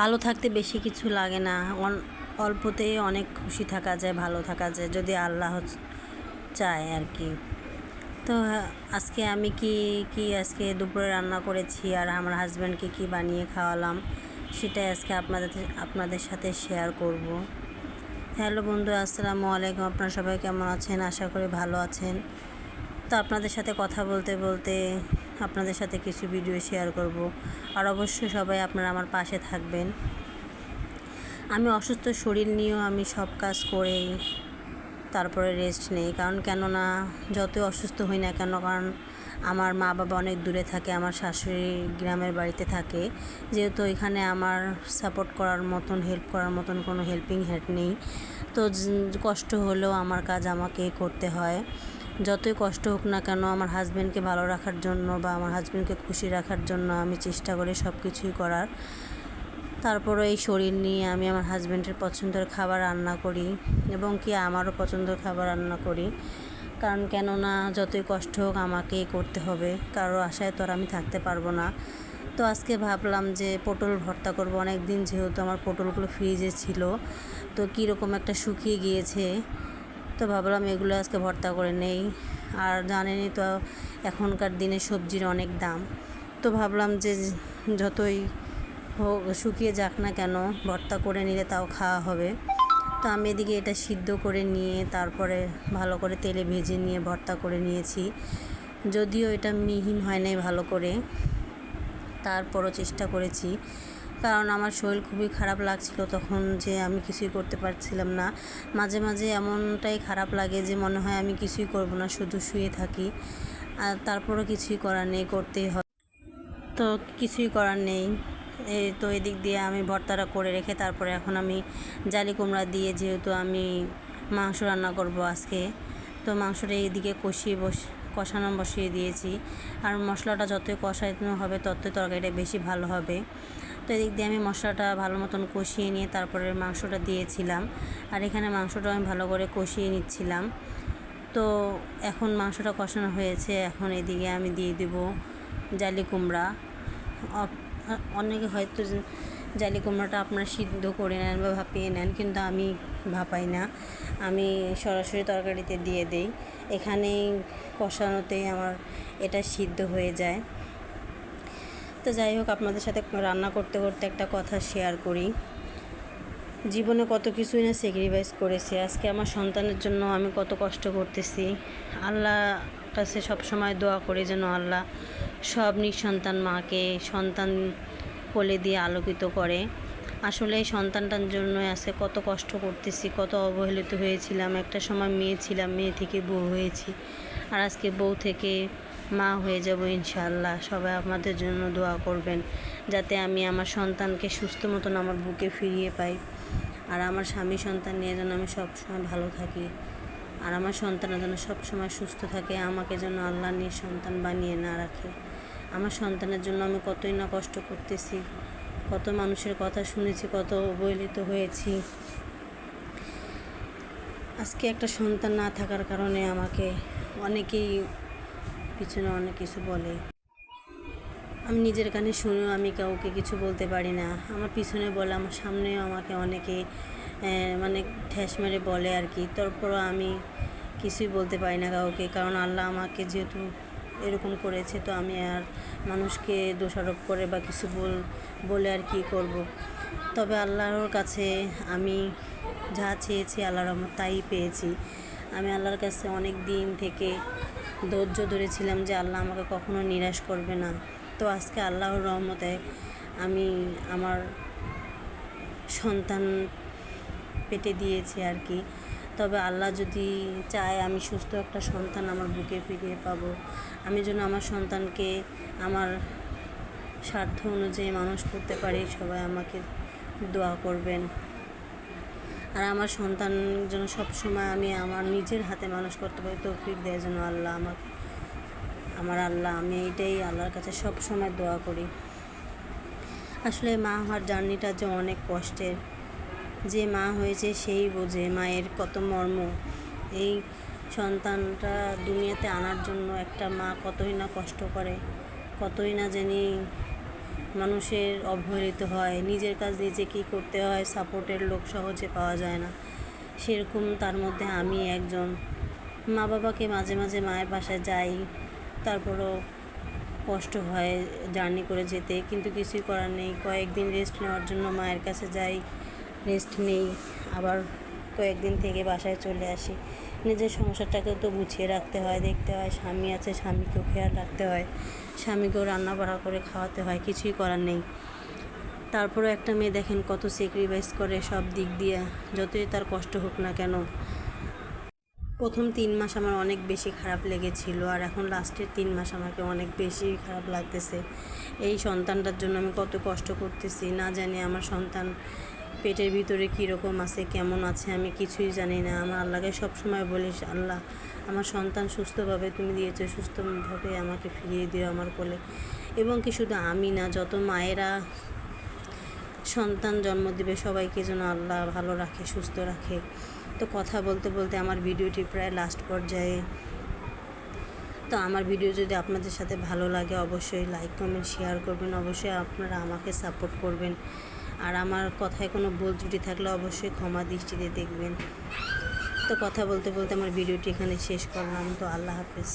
ভালো থাকতে বেশি কিছু লাগে না। অল্পতেই অনেক খুশি থাকা যায়, ভালো থাকা যায়, যদি আল্লাহ চায় আর কি। তো, আজকে আমি কি কি আজকে দুপুরে রান্না করেছি আর আমার হাজব্যান্ডকে কি বানিয়ে খাওয়ালাম, সেটাই আজকে আপনাদের আপনাদের সাথে শেয়ার করব। হ্যালো বন্ধু, আসসালামু আলাইকুম, আপনারা সবাই কেমন আছেন? আশা করি ভালো আছেন। তো আপনাদের সাথে কথা বলতে বলতে আপনাদের সাথে কিছু ভিডিও শেয়ার করব। আর অবশ্যই সবাই আপনারা আমার পাশে থাকবেন। আমি অসুস্থ, শরীর নিয়েও আমি সব কাজ করেই তারপরে রেস্ট নেই। কারণ কেননা যতই অসুস্থ হই না কেন, কারণ আমার মা বাবা অনেক দূরে থাকে, আমার শাশুড়ি গ্রামের বাড়িতে থাকে। যেহেতু এখানে আমার সাপোর্ট করার মতন হেল্প করার মতন কোনো হেল্পিং হ্যান্ড নেই। তো কষ্ট হলেও আমার কাজ আমাকেই করতে হয়। যতই কষ্ট হোক না কেন, আমার হাজব্যান্ডকে ভালো রাখার জন্য বা আমার হাজব্যান্ডকে খুশি রাখার জন্য আমি চেষ্টা করি সব কিছুই করার। তারপরে এই শরীর নিয়ে আমি আমার হাজব্যান্ডের পছন্দের খাবার রান্না করি এবং কি আমারও পছন্দের খাবার রান্না করি। কারণ কেননা, যতই কষ্ট হোক আমাকেই করতে হবে, কারও আশায় তো আর আমি থাকতে পারব না। তো আজকে ভাবলাম যে পটল ভর্তা করব। অনেক দিন যেহেতু আমার পটলগুলো ফ্রিজে ছিল, তো কীরকম একটা শুকিয়ে গিয়েছে তো ভাবলাম এগুলো আজকে ভর্তা করে নেই। আর জানেনই তো এখনকার দিনে সবজির অনেক দাম। তো ভাবলাম যে যতই হোক, শুকিয়ে যাক না কেন, ভর্তা করে নিলে তাও খাওয়া হবে। তো আমি এদিকে এটা সিদ্ধ করে নিয়ে, তারপরে ভালো করে তেলে ভেজে নিয়ে ভর্তা করে নিয়েছি। যদিও এটা মিহিন হয় নাই ভালো করে, তারপরও চেষ্টা করেছি। কারণ আমার শরীর খুবই খারাপ লাগছিল তখন যে আমি কিছুই করতে পারছিলাম না। মাঝে মাঝে এমনটাই খারাপ লাগে যে মনে হয় আমি কিছুই করব না, শুধু শুয়ে থাকি। আর তারপরও কিছুই করার নেই, করতেই হয়। তো কিছুই করার নেই। এই তো এদিক দিয়ে আমি ভর্তাটা করে রেখে তারপরে এখন আমি জালি কুমড়া দিয়ে যেহেতু আমি মাংস রান্না করব আজকে, তো মাংসটা এইদিকে কষিয়ে বস, কষানো বসিয়ে দিয়েছি। আর মশলাটা যতই কষানো হবে ততই তরকারিটা বেশি ভালো হবে। তো এদিক দিয়ে আমি মশলাটা ভালো মতন কষিয়ে নিয়ে তারপরে মাংসটা দিয়েছিলাম। আর এখানে মাংসটা আমি ভালো করে কষিয়ে নিচ্ছিলাম। তো এখন মাংসটা কষানো হয়েছে, এখন এদিকে আমি দিয়ে দিব জালি কুমড়া। অনেকে হয়তো জালি কুমড়োটা আপনারা সিদ্ধ করে নেন বা ভাপিয়ে নেন, কিন্তু আমি ভাপাই না। আমি সরাসরি তরকারিতে দিয়ে দেই। এখানে কষানোতেই আমার এটা সিদ্ধ হয়ে যায়। তো যাই হোক, আপনাদের সাথে রান্না করতে করতে একটা কথা শেয়ার করি। জীবনে কত কিছুই না স্যাক্রিফাইস করেছি। আজকে আমার সন্তানের জন্য আমি কত কষ্ট করতেছি। আল্লাহ কাছে সবসময় দোয়া করি যেন আল্লাহ সব নিঃসন্তান মাকে সন্তান কোলে দিয়ে আলোকিত করে। আসলে এই সন্তানটার জন্য আজকে কত কষ্ট করতেছি, কত অবহেলিত হয়েছিলাম। একটা সময় মেয়ে ছিলাম, মেয়ে থেকে বউ হয়েছি। আর আজকে বউ থেকে মা হয়ে যাব ইনশাআল্লাহ। সবাই আমাদের জন্য দোয়া করবেন, যাতে আমি আমার সন্তানকে সুস্থ মতন আমার বুকে ফিরিয়ে পাই। আর আমার স্বামী সন্তান নিয়ে যেন আমি সবসময় ভালো থাকি। আর আমার সন্তানরা যেন সবসময় সুস্থ থাকে, আমাকে যেন আল্লাহ নিয়ে সন্তান বানিয়ে না রাখে। আমার সন্তানের জন্য আমি কতই না কষ্ট করতেছি, কত মানুষের কথা শুনেছি, কত অবহেলিত হয়েছি। আজকে একটা সন্তান না থাকার কারণে আমাকে অনেকেই পিছনে অনেক কিছু বলে। আমি নিজের কানে শুনেও আমি কাউকে কিছু বলতে পারি না। আমার পিছনে বলে আমার সামনেও আমাকে অনেকে মানে ঠেস মেরে বলে আর কি। তারপরও আমি কিছুই বলতে পারি না কাউকে। কারণ আল্লাহ আমাকে যেহেতু এরকম করেছে, তো আমি আর মানুষকে দোষারোপ করে বা কিছু বল, বলে আর কি করব। তবে আল্লাহর কাছে আমি যা চেয়েছি আল্লাহর রহমত তাই পেয়েছি। আমি আল্লাহর কাছে অনেক দিন থেকে ধৈর্য ধরেছিলাম যে আল্লাহ আমাকে কখনো নিরাশ করবে না। তো আজকে আল্লাহর রহমতে আমি আমার সন্তান পেটে দিয়েছি আর কি। তবে আল্লাহ যদি চায় আমি সুস্থ একটা সন্তান আমার বুকে ফিরিয়ে পাবো। আমি যেন আমার সন্তানকে আমার স্বার্থ অনুযায়ী মানুষ করতে পারি, সবাই আমাকে দোয়া করবেন। আর আমার সন্তান যেন সবসময় আমি আমার নিজের হাতে মানুষ করতে পারি, তৌফিক দেয় যেন আল্লাহ আমার আমার আল্লাহ, আমি এইটাই আল্লাহর কাছে সব সময় দোয়া করি। আসলে মা হওয়ার জার্নিটা যে অনেক কষ্টের। যে মা হয়েছে সেই বোঝে মায়ের কত মর্ম। এই সন্তানটা দুনিয়াতে আনার জন্য একটা মা কতই না কষ্ট করে, কতই না জানি মানুষের অবহেলিত হয়, নিজের কাজ নিজেকেই করতে হয়, সাপোর্টের লোক সহজে পাওয়া যায় না। সেরকম তার মধ্যে আমি একজন। মা বাবাকে মাঝে মাঝে মায়ের বাসায় যাই, তারপরও কষ্ট হয় জার্নি করে যেতে, কিন্তু কিছুই করার নেই। কয়েকদিন রেস্ট নেওয়ার জন্য মায়ের কাছে যাই, রেস্ট নেই, আবার কয়েকদিন থেকে বাসায় চলে আসি। নিজের সংসারটাকেও তো গুছিয়ে রাখতে হয়, দেখতে হয়, স্বামী আছে, স্বামীকেও খেয়াল রাখতে হয়, স্বামীকেও রান্না বাড়া করে খাওয়াতে হয়, কিছুই করার নেই। তারপরে একটা মেয়ে দেখেন কত স্যাক্রিফাইস করে সব দিক দিয়ে, যতই তার কষ্ট হোক না কেন। প্রথম তিন মাস আমার অনেক বেশি খারাপ লেগেছিল আর এখন লাস্টের তিন মাস আমাকে অনেক বেশি খারাপ লাগতেছে। এই সন্তানটার জন্য আমি কত কষ্ট করতেছি, না জানি আমার সন্তান পেটের ভিতরে কীরকম আছে, কেমন আছে, আমি কিছুই জানি না। আমার আল্লাহকে সবসময় বলিস, আল্লাহ, আমার সন্তান সুস্থভাবে তুমি দিয়েছ, সুস্থভাবে আমাকে ফিরিয়ে দিও আমার কোলে। এবং কি শুধু আমি না, যত মায়েরা সন্তান জন্ম দেবে, সবাইকে যেন আল্লাহ ভালো রাখে, সুস্থ রাখে। তো কথা বলতে বলতে আমার ভিডিওটি প্রায় লাস্ট পর্যায়ে। তো আমার ভিডিও যদি আপনাদের সাথে ভালো লাগে, অবশ্যই লাইক কমেন্ট শেয়ার করবেন। অবশ্যই আপনারা আমাকে সাপোর্ট করবেন। আর আমার কথায় কোনো ভুল ত্রুটি থাকলে অবশ্যই ক্ষমা দৃষ্টিতে দেখবেন। তো কথা বলতে বলতে আমার ভিডিওটি এখানে শেষ করলাম। তো আল্লাহ হাফেজ।